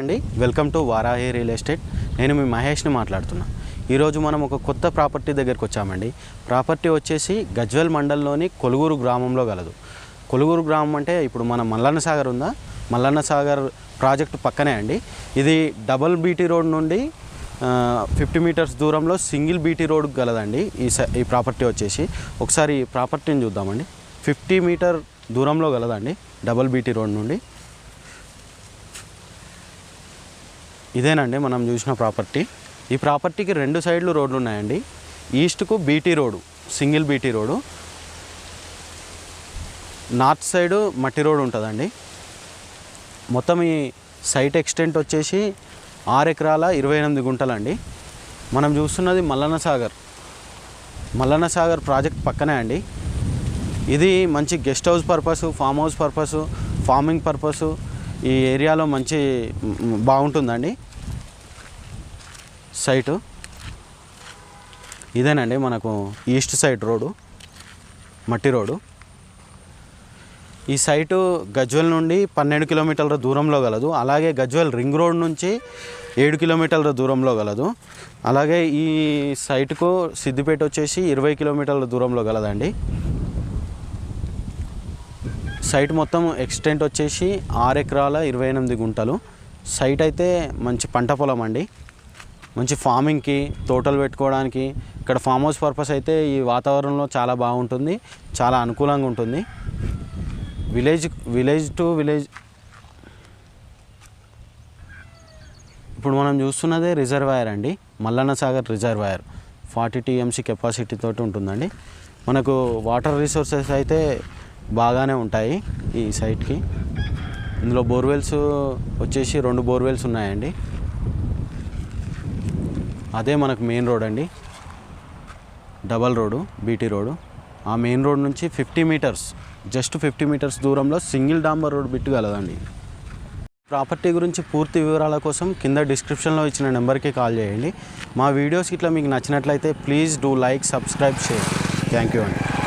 అండి. Welcome to Varahi real estate నేను మీ మహేష్ని మాట్లాడుతున్నా. ఈరోజు మనం ఒక కొత్త ప్రాపర్టీ దగ్గరికి వచ్చామండి. ప్రాపర్టీ వచ్చేసి గజ్వెల్ మండల్లోని కొలుగురు గ్రామంలో గలదు. కొలుగురు గ్రామం అంటే ఇప్పుడు మన మల్లన్న సాగర్ ఉందా? మల్లన్న సాగర్ ప్రాజెక్టు పక్కనే అండి. ఇది డబల్ బీటీ రోడ్ నుండి ఫిఫ్టీ మీటర్స్ దూరంలో సింగిల్ బీటీ రోడ్ గలదండి ఈ స ఈ ప్రాపర్టీ వచ్చేసి. ఒకసారి ఈ ప్రాపర్టీని చూద్దామండి. ఫిఫ్టీ మీటర్ దూరంలో గలదండి డబల్ బీటీ రోడ్ నుండి. ఇదేనండి మనం చూసిన ప్రాపర్టీ. ఈ ప్రాపర్టీకి రెండు సైడ్లు రోడ్లు ఉన్నాయండి. ఈస్ట్కు BT road single BT road north side మట్టి రోడ్ ఉంటుందండి. మొత్తం ఈ సైట్ ఎక్స్టెంట్ వచ్చేసి ఆరు ఎకరాల ఇరవై ఎనిమిది గుంటలండి. మనం చూస్తున్నది మల్లన్న సాగర్. మల్లన్న సాగర్ ప్రాజెక్ట్ పక్కనే అండి. ఇది మంచి guest house purpose farm house purpose farming purpose ఈ ఏరియాలో మంచి బాగుంటుందండి. సైటు. ఇదేనండి మనకు ఈస్ట్ సైడ్ రోడ్డు మట్టి రోడ్డు. ఈ సైటు గజ్వెల్ నుండి పన్నెండు కిలోమీటర్ల దూరంలో గలదు. అలాగే గజ్వెల్ రింగ్ రోడ్ నుంచి ఏడు కిలోమీటర్ల దూరంలో గలదు. అలాగే ఈ సైటుకు సిద్దిపేట వచ్చేసి ఇరవై కిలోమీటర్ల దూరంలో గలదండి. సైట్ మొత్తం ఎక్స్టెంట్ వచ్చేసి ఆరు ఎకరాల ఇరవై ఎనిమిది గుంటలు. సైట్ అయితే మంచి పంట పొలం అండి. మంచి ఫార్మింగ్కి తోటలు పెట్టుకోవడానికి ఇక్కడ ఫామ్ హౌస్ పర్పస్ అయితే ఈ వాతావరణంలో చాలా బాగుంటుంది చాలా అనుకూలంగా ఉంటుంది. విలేజ్ విలేజ్ టు విలేజ్ ఇప్పుడు మనం చూస్తున్నదే రిజర్వాయర్ అండి. Mallanna Sagar reservoir forty TMC capacity తోటి ఉంటుందండి. మనకు వాటర్ రిసోర్సెస్ అయితే బాగానే ఉంటాయి ఈ సైట్కి. ఇందులో బోర్వెల్స్ వచ్చేసి రెండు బోర్వెల్స్ ఉన్నాయండి. అదే మనకు మెయిన్ రోడ్ అండి. డబల్ రోడ్ బీటీ రోడ్డు ఆ మెయిన్ రోడ్ నుంచి fifty metres just fifty metres దూరంలో సింగిల్ డాంబర్ రోడ్ బిట్టు కలదండి ప్రాపర్టీ గురించి పూర్తి వివరాల కోసం కింద డిస్క్రిప్షన్లో ఇచ్చిన నెంబర్కి కాల్ చేయండి. మా వీడియోస్ ఇట్లా మీకు నచ్చినట్లయితే please do like subscribe share. Thank you అండి.